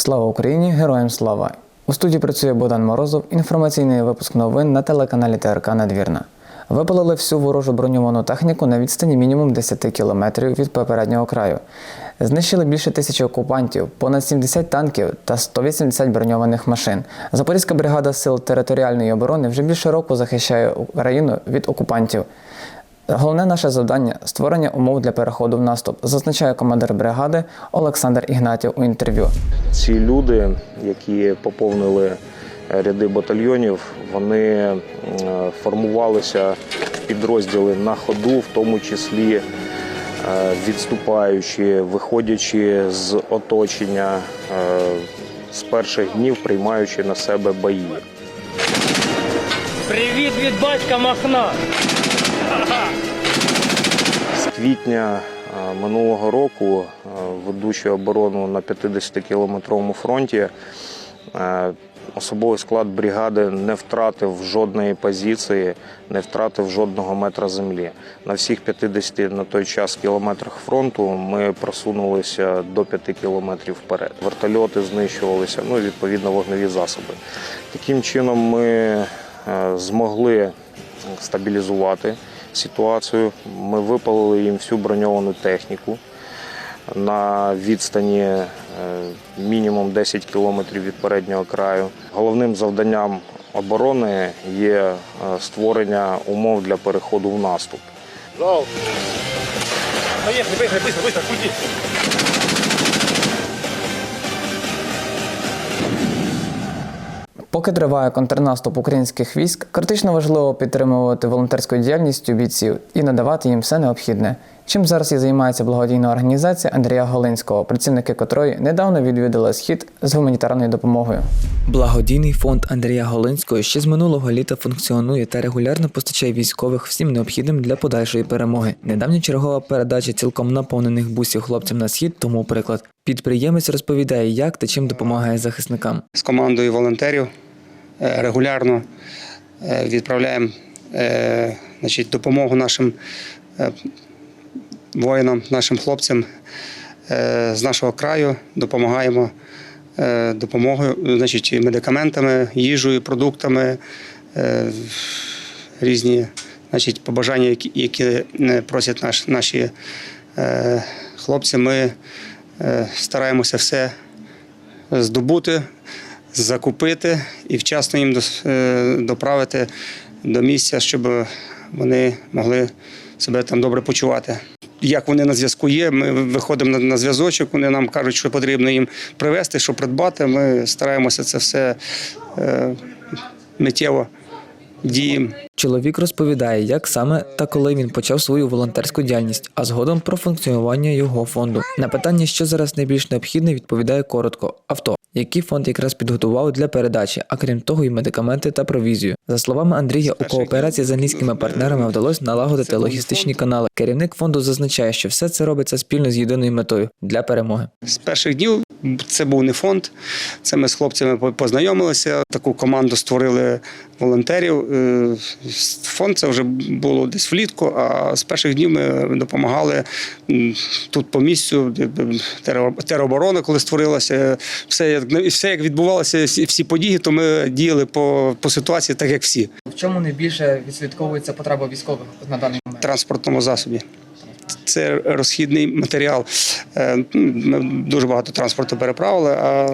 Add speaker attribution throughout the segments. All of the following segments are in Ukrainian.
Speaker 1: Слава Україні! Героям слава! У студії працює Богдан Морозов. Інформаційний випуск новин на телеканалі ТРК Надвірна. Випалили всю ворожу броньовану техніку на відстані мінімум 10 кілометрів від попереднього краю. Знищили більше тисячі окупантів, понад 70 танків та 180 броньованих машин. Запорізька бригада сил територіальної оборони вже більше року захищає Україну від окупантів. Головне наше завдання створення умов для переходу в наступ, зазначає командир бригади Олександр Ігнатів у інтерв'ю.
Speaker 2: Ці люди, які поповнили ряди батальйонів, вони е, формувалися підрозділи на ходу, в тому числі е, відступаючи, виходячи з оточення, е, з перших днів приймаючи на себе бої.
Speaker 3: Привіт від батька Махна.
Speaker 2: Квітня е, минулого року, е, ведучи оборону на 50-кілометровому фронті, е, особовий склад бригади не втратив жодної позиції, не втратив жодного метра землі. На всіх 50 на той час кілометрах фронту ми просунулися до 5 кілометрів вперед. Вертольоти знищувалися, ну і відповідно вогневі засоби. Таким чином ми змогли стабілізувати ситуацію. Ми випалили їм всю броньовану техніку на відстані е, мінімум 10 кілометрів від переднього краю. Головним завданням оборони є е, створення умов для переходу в наступ.
Speaker 3: Поїхали, поїхали, быстро, быстро.
Speaker 1: Поки триває контрнаступ українських військ, критично важливо підтримувати волонтерську діяльність бійців і надавати їм все необхідне. Чим зараз і займається благодійна організація Андрія Голинського, працівники котрої недавно відвідали схід з гуманітарною допомогою. Благодійний фонд Андрія Голинського ще з минулого літа функціонує та регулярно постачає військових всім необхідним для подальшої перемоги. Недавня чергова передача цілком наповнених бусів хлопцям на схід, тому приклад. Підприємець розповідає, як та чим допомагає захисникам.
Speaker 4: з командою волонтерів регулярно е, відправляємо е, значить, допомогу нашим е, воїнам, нашим хлопцям е, з нашого краю. Допомагаємо е, допомогою, значить, медикаментами, їжею, продуктами, е, різні значить, побажання, які, е, просять наш, наші е, хлопці. Ми е, стараємося все здобути, закупити і вчасно їм е, доправити до місця, щоб вони могли себе там добре почувати. Як вони на зв'язку є, ми виходимо на, зв'язочок, вони нам кажуть, що потрібно їм привезти, що придбати. Ми стараємося це все е, миттєво діємо.
Speaker 1: Чоловік розповідає, як саме та коли він почав свою волонтерську діяльність, а згодом про функціонування його фонду. На питання, що зараз найбільш необхідне, відповідає коротко: авто, які фонд якраз підготував для передачі, а крім того, і медикаменти та провізію. За словами Андрія, у кооперації з англійськими партнерами вдалося налагодити логістичні канали. Керівник фонду зазначає, що все це робиться спільно з єдиною метою для перемоги.
Speaker 4: З перших днів це був не фонд. Це ми з хлопцями по- познайомилися. Таку команду створили волонтерів. Фонд це вже було десь влітку. А з перших днів ми допомагали тут по місцю тероборона, коли створилася. Все як все як відбувалося, всі, всі події, то ми діяли по, по ситуації, так як всі.
Speaker 1: В чому найбільше відслідковується потреба військових на даний момент?
Speaker 4: транспортному засобі. Це розхідний матеріал. Е, ну, Ми дуже багато транспорту переправили, а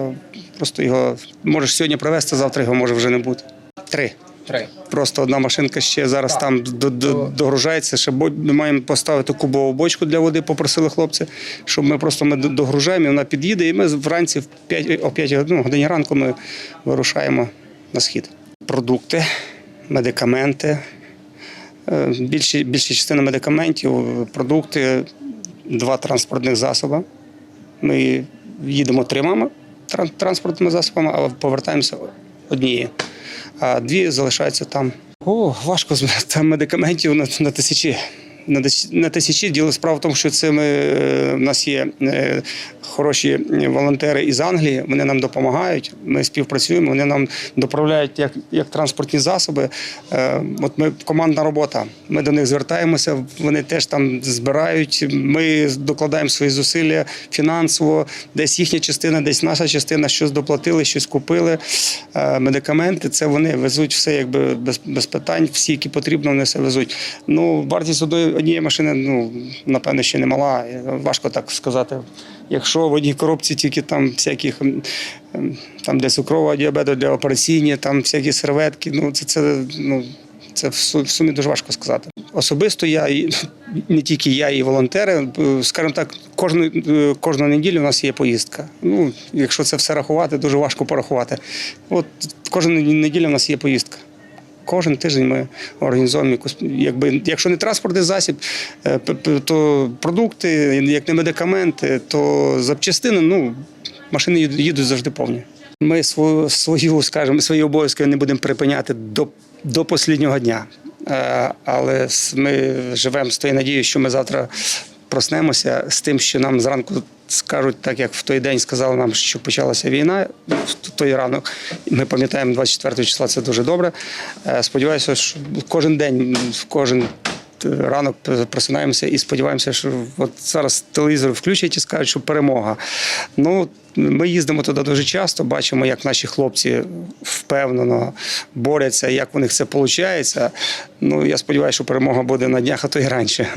Speaker 4: просто його можеш сьогодні привезти, завтра його може вже не бути. Три.
Speaker 1: Три.
Speaker 4: Просто одна машинка ще зараз там до- до- догружається. Ще бо- ми маємо поставити кубову бочку для води, попросили хлопці, щоб ми просто ми догружаємо, і вона під'їде, і ми вранці в 5, о 5 ну, годині ранку ми вирушаємо на схід. Продукти, медикаменти, Е, Більші, більша частина медикаментів, продукти, два транспортних засоби. Ми їдемо трьома транспортними засобами, а повертаємося однією. А дві залишаються там. О, важко з- медикаментів на, на тисячі. На, тисячі діло справа в тому, що це ми, е, в нас є е, хороші волонтери із Англії. Вони нам допомагають. Ми співпрацюємо. Вони нам доправляють як, як транспортні засоби. Е, От ми командна робота. Ми до них звертаємося. Вони теж там збирають. Ми докладаємо свої зусилля фінансово. Десь їхня частина, десь наша частина. Щось доплатили, щось купили. Е, Медикаменти це вони везуть все якби без, без питань. Всі, які потрібно, вони все везуть. Ну вартість однієї машини, ну напевно, ще не мала. Важко так сказати. Якщо в одній коробці тільки там всяких там де цукрового діабету, для операційні, там всякі серветки, ну це, це ну. Це в сумі дуже важко сказати. Особисто я не тільки я, і волонтери. е, Скажімо так, кожну, е, кожну неділю у нас є поїздка. Ну, якщо це все рахувати, дуже важко порахувати. От кожну неділю у нас є поїздка. Кожен тиждень ми організовуємо якусь, якби, якщо не транспортний засіб, е, то продукти, як не медикаменти, то запчастини, ну, машини їдуть- їдуть завжди повні. Ми свою, свою скажімо, свої обов'язки не будемо припиняти до, до останнього дня. Е, Але ми живемо з тою надією, що ми завтра проснемося з тим, що нам зранку скажуть, так як в той день сказали нам, що почалася війна, в той ранок. Ми пам'ятаємо 24 числа, це дуже добре. Е, Сподіваюся, що кожен день, кожен ранок просинаємося і сподіваємося, що от зараз телевізор включать і скажуть, що перемога. Ну, ми їздимо туди дуже часто, бачимо, як наші хлопці впевнено борються, як у них це виходить. Ну, я сподіваюся, що перемога буде на днях, а то й раніше.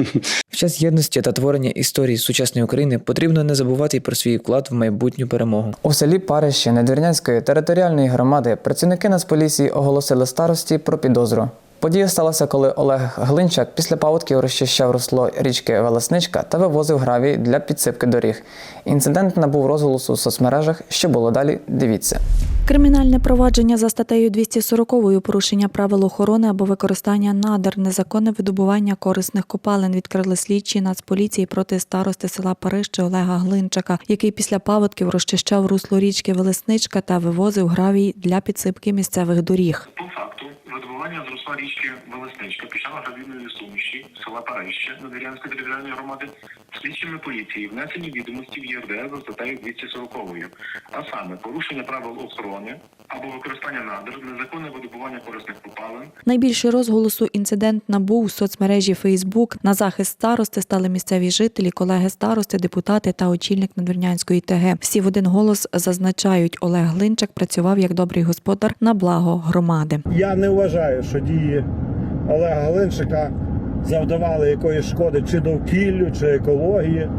Speaker 1: Час єдності та творення історії сучасної України потрібно не забувати й про свій вклад в майбутню перемогу. У селі Парище Недвірнянської територіальної громади працівники Нацполіції оголосили старості про підозру. Подія сталася, коли Олег Глинчак після паводків розчищав русло річки Велесничка та вивозив гравій для підсипки доріг. Інцидент набув розголосу у соцмережах. Що було далі? Дивіться.
Speaker 5: Кримінальне провадження за статтею 240 порушення правил охорони або використання надр, незаконне видобування корисних копалин відкрили слідчі Нацполіції проти старости села Парище Олега Глинчака, який після паводків розчищав русло річки Велесничка та вивозив гравій для підсипки місцевих доріг.
Speaker 6: По факту видобування з русла річки Велесничка піщано-гравійної суміші села Парище Надвірянської територіальної громади слідчими поліції внесені відомості в ЄРДР за статтею 240, а саме порушення правил охорони або використання надр, незаконне видобування корисних копалин,
Speaker 5: Найбільший розголосу інцидент набув у соцмережі Фейсбук. На захист старости стали місцеві жителі, колеги старости, депутати та очільник Надвірнянської ТГ. Всі в один голос зазначають, Олег Глинчак працював як добрий господар на благо громади.
Speaker 7: Я не вважаю, що дії Олега Галинчика завдавали якоїсь шкоди чи довкіллю, чи екології,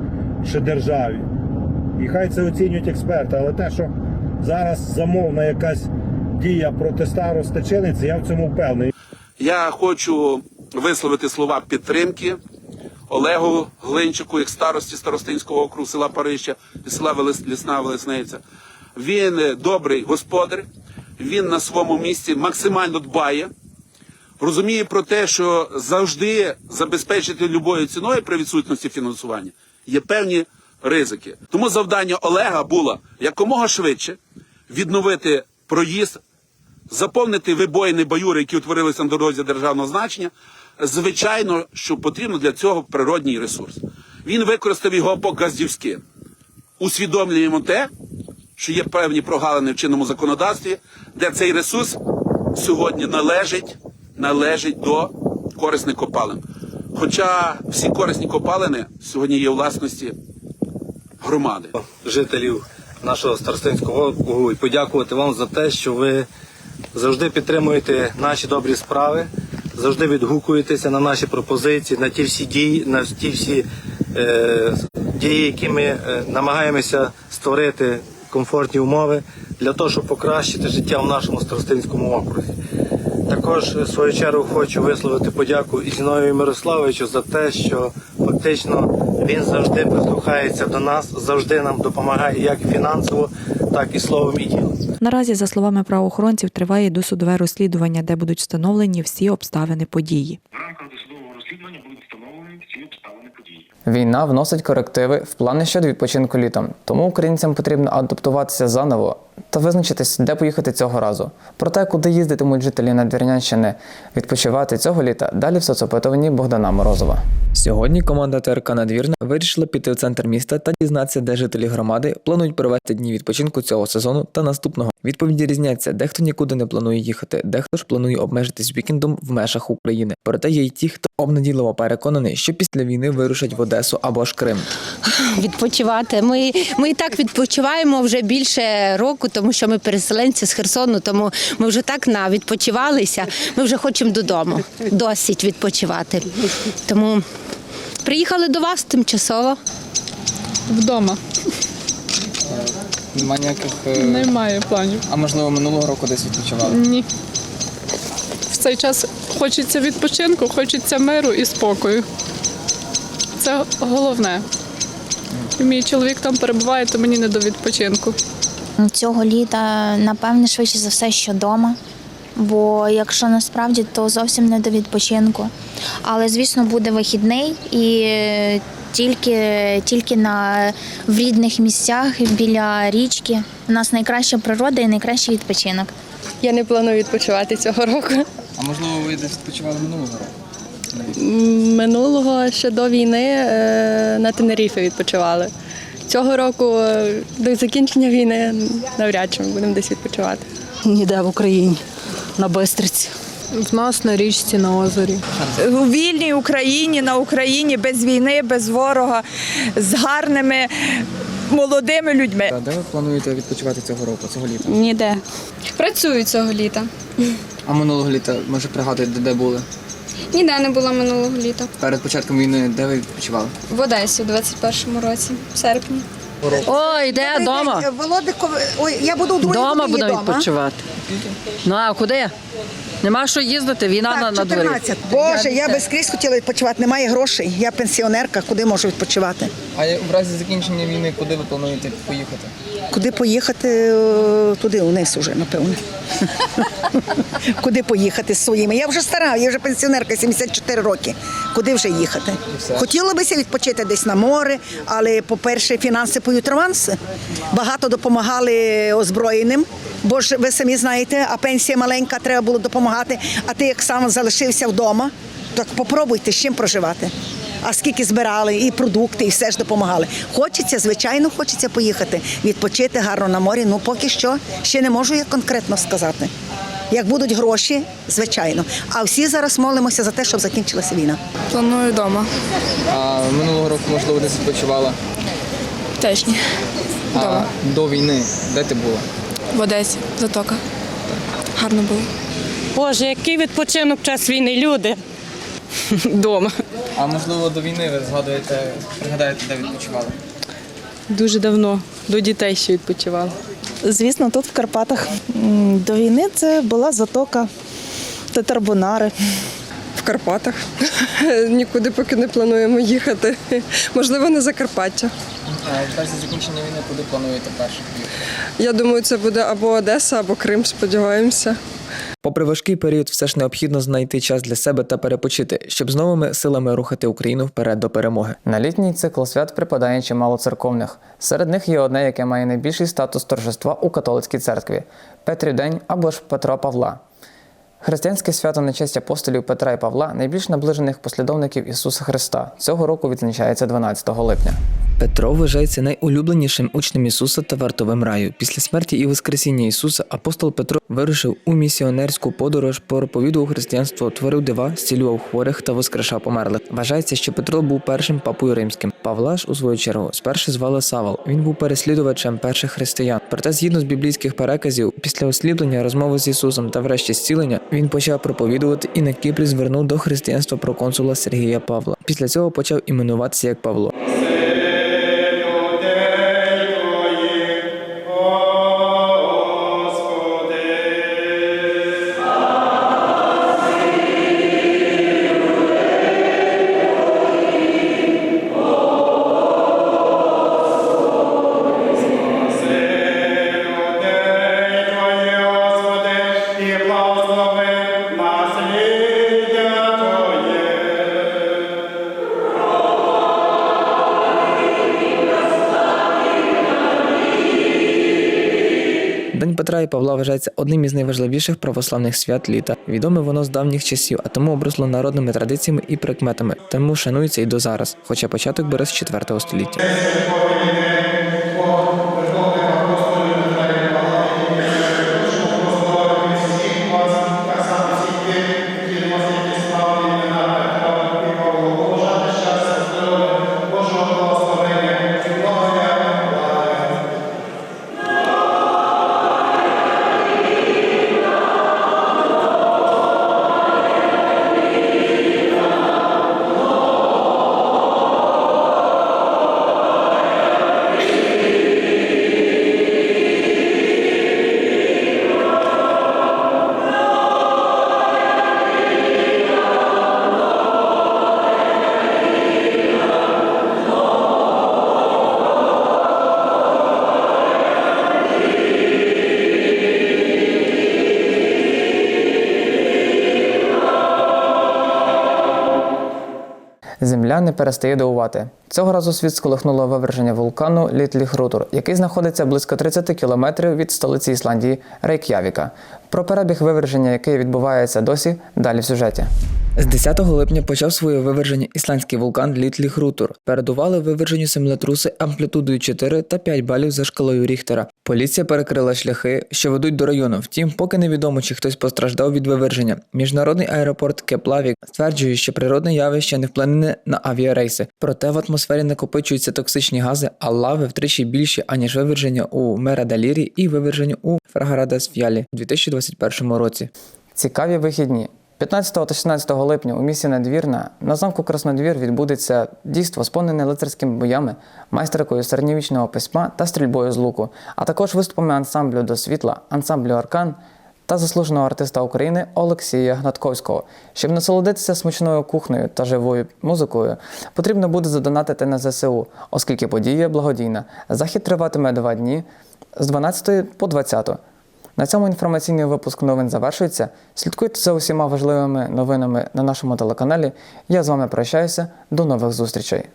Speaker 7: чи державі. І хай це оцінюють експерти, але те, що зараз замовна якась дія проти старости чиниться, я в цьому впевнений.
Speaker 8: Я хочу висловити слова підтримки Олегу Глинчику, як старості старостинського округу села Парища і села Лісна Велесниця. Він добрий господар, він на своєму місці максимально дбає, розуміє про те, що завжди забезпечити любою ціною при відсутності фінансування є певні ризики. Тому завдання Олега було якомога швидше відновити проїзд заповнити вибоїни баюри, які утворилися на дорозі державного значення. Звичайно, що потрібно для цього природній ресурс. Він використав його по газдівськи. Усвідомлюємо те, що є певні прогалини в чинному законодавстві, де цей ресурс сьогодні належить, належить до корисних копалин. Хоча всі корисні копалини сьогодні є власності громади.
Speaker 9: жителів нашого старостинського округу і подякувати вам за те, що ви завжди підтримуєте наші добрі справи, завжди відгукуєтеся на наші пропозиції, на ті всі дії, на ті всі е, дії, які ми е, намагаємося створити комфортні умови для того, щоб покращити життя в нашому старостинському окрузі. Також в свою чергу хочу висловити подяку і Зіновію Мирославовичу за те, що фактично він завжди прислухається до нас, завжди нам допомагає як фінансово, так і словом і ділом.
Speaker 5: Наразі, за словами правоохоронців, триває досудове розслідування, де будуть встановлені всі обставини події.
Speaker 6: в рамках досудового розслідування будуть встановлені всі обставини події.
Speaker 1: Війна вносить корективи в плани щодо відпочинку літом, тому українцям потрібно адаптуватися заново та визначитись, де поїхати цього разу. Про те, куди їздитимуть жителі Надвірнянщини відпочивати цього літа, далі в соцопитуванні Богдана Морозова. Сьогодні команда ТРК Надвірна вирішила піти в центр міста та дізнатися, де жителі громади планують провести дні відпочинку цього сезону та наступного. Відповіді різняться: дехто нікуди не планує їхати, дехто ж планує обмежитись вікендом в межах України. Проте є й ті, хто обнадійливо переконаний, що після війни вирушать в Одесу або ж Крим.
Speaker 10: відпочивати. Ми, ми і так відпочиваємо вже більше року, тому що ми переселенці з Херсону, тому ми вже так на відпочивалися. Ми вже хочемо додому. Досить відпочивати. Тому приїхали до вас тимчасово.
Speaker 11: Вдома
Speaker 1: Нема ніяких
Speaker 11: немає планів.
Speaker 1: а можливо минулого року десь відпочивали.
Speaker 11: Ні. В цей час хочеться відпочинку, хочеться миру і спокою. Це головне. І мій чоловік там перебуває, то мені не до відпочинку.
Speaker 12: Цього літа, напевне, швидше за все, що вдома. Бо якщо насправді, то зовсім не до відпочинку. Але, звісно, буде вихідний і тільки, тільки на, в рідних місцях біля річки. У нас найкраща природа і найкращий відпочинок.
Speaker 11: Я не планую відпочивати цього року.
Speaker 1: А можливо, ви десь відпочивали минулого року?
Speaker 11: Минулого ще до війни е, на Тенеріфі відпочивали. Цього року е, до закінчення війни навряд чи ми будемо десь відпочивати.
Speaker 10: Ніде в Україні, на Бистриці.
Speaker 11: В нас на річці на озері.
Speaker 13: у вільній Україні, на Україні без війни, без ворога, з гарними молодими людьми.
Speaker 1: А де ви плануєте відпочивати цього року, цього літа?
Speaker 10: Ніде.
Speaker 11: Працюю цього літа.
Speaker 1: А минулого літа, може, пригадуєте, де були?
Speaker 11: Ніде не була минулого літа.
Speaker 1: Перед початком війни, де ви відпочивали?
Speaker 11: В Одесі у 21-му році, в серпні.
Speaker 10: Ой, де вдома?
Speaker 13: Ой, я буду у
Speaker 10: Дома будемо відпочивати. Ну а куди? Нема що їздити, війна на, на дворі.
Speaker 13: Боже, я би скрізь хотіла відпочивати. Немає грошей. Я пенсіонерка, куди можу відпочивати?
Speaker 1: А в разі закінчення війни, куди ви плануєте поїхати?
Speaker 13: Куди поїхати? Е, Туди вниз уже, напевно. Куди поїхати з своїми? Я вже стара, я вже пенсіонерка, 74 роки. Куди вже їхати? Хотіла бися відпочити десь на море, але, по-перше, фінанси поють аванси. Багато допомагали озброєним, бо ж ви самі знаєте, а пенсія маленька, треба було допомагати. А ти як сам залишився вдома, так попробуйте з чим проживати. А скільки збирали, і продукти, і все ж допомагали. Хочеться, звичайно, хочеться поїхати, відпочити гарно на морі. Ну поки що ще не можу я конкретно сказати. Як будуть гроші, звичайно. А всі зараз молимося за те, щоб закінчилася війна.
Speaker 11: Планую вдома.
Speaker 1: А минулого року, можливо, десь відпочивала.
Speaker 11: Теж ні.
Speaker 1: А до війни, де ти була?
Speaker 11: В Одесі, затока. Гарно було.
Speaker 10: Боже, який відпочинок в час війни, люди.
Speaker 11: Дома.
Speaker 1: А можливо, до війни ви згадуєте, пригадаєте, де відпочивали?
Speaker 11: Дуже давно до дітей ще відпочивала.
Speaker 13: Звісно, тут в Карпатах. До війни це була затока Татарбунари.
Speaker 11: В Карпатах. Нікуди поки не плануємо їхати. Можливо, на Закарпаття.
Speaker 1: А в разі закінчення війни, куди плануєте перше?
Speaker 11: Я думаю, це буде або Одеса, або Крим, сподіваємося.
Speaker 1: Попри важкий період, все ж необхідно знайти час для себе та перепочити, щоб з новими силами рухати Україну вперед до перемоги. На літній цикл свят припадає чимало церковних. Серед них є одне, яке має найбільший статус торжества у католицькій церкві Петрів день або ж Петра Павла. Християнське свято на честь апостолів Петра і Павла, найбільш наближених послідовників Ісуса Христа, цього року відзначається 12 липня. Петро вважається найулюбленішим учнем Ісуса та вартовим раю. Після смерті і Воскресіння Ісуса апостол Петро вирушив у місіонерську подорож, проповідував християнство, творив дива, зцілював хворих та воскрешав померлих. Вважається, що Петро був першим папою римським. Павла ж, у свою чергу, спершу звали Савол. Він був переслідувачем перших християн. Проте, згідно з біблійських переказів, після осліплення, розмови з Ісусом та врешті зцілення, він почав проповідувати і на Кіпрі звернув до християнства проконсула Сергія Павла. Після цього почав іменуватися як Павло. День Петра і Павла вважається одним із найважливіших православних свят літа. Відоме воно з давніх часів, а тому обросло народними традиціями і прикметами, тому шанується і до зараз, хоча початок бере з 4 століття. Земля не перестає дивувати. Цього разу світ сколихнуло виверження вулкану Літліхрутур, який знаходиться близько 30 кілометрів від столиці Ісландії Рейк'явіка. Про перебіг виверження, який відбувається досі, далі в сюжеті. З 10 липня почав своє виверження ісландський вулкан Літлі Хрутур. Передували виверженню землетруси амплітудою 4 та 5 балів за шкалою Ріхтера. Поліція перекрила шляхи, що ведуть до району. Втім, поки невідомо, чи хтось постраждав від виверження. Міжнародний аеропорт Кеплавік стверджує, що природне явище не вплине на авіарейси. Проте в атмосфері накопичуються токсичні гази, а лави втричі більші, аніж виверження у Мерадалірі і виверження у Фрагарадасф'ялі у 2021 році. Цікаві вихідні. 15 та 16 липня у місті Надвірна на замку Краснодвір відбудеться дійство, сповнене лицарськими боями, майстеркою середньовічного письма та стрільбою з луку, а також виступами ансамблю до світла, ансамблю Аркан та заслуженого артиста України Олексія Гнатковського. Щоб насолодитися смачною кухнею та живою музикою, потрібно буде задонатити на ЗСУ, оскільки подія благодійна. Захід триватиме два дні з 12 по 20. На цьому інформаційний випуск новин завершується. Слідкуйте за усіма важливими новинами на нашому телеканалі. Я з вами прощаюся. До нових зустрічей.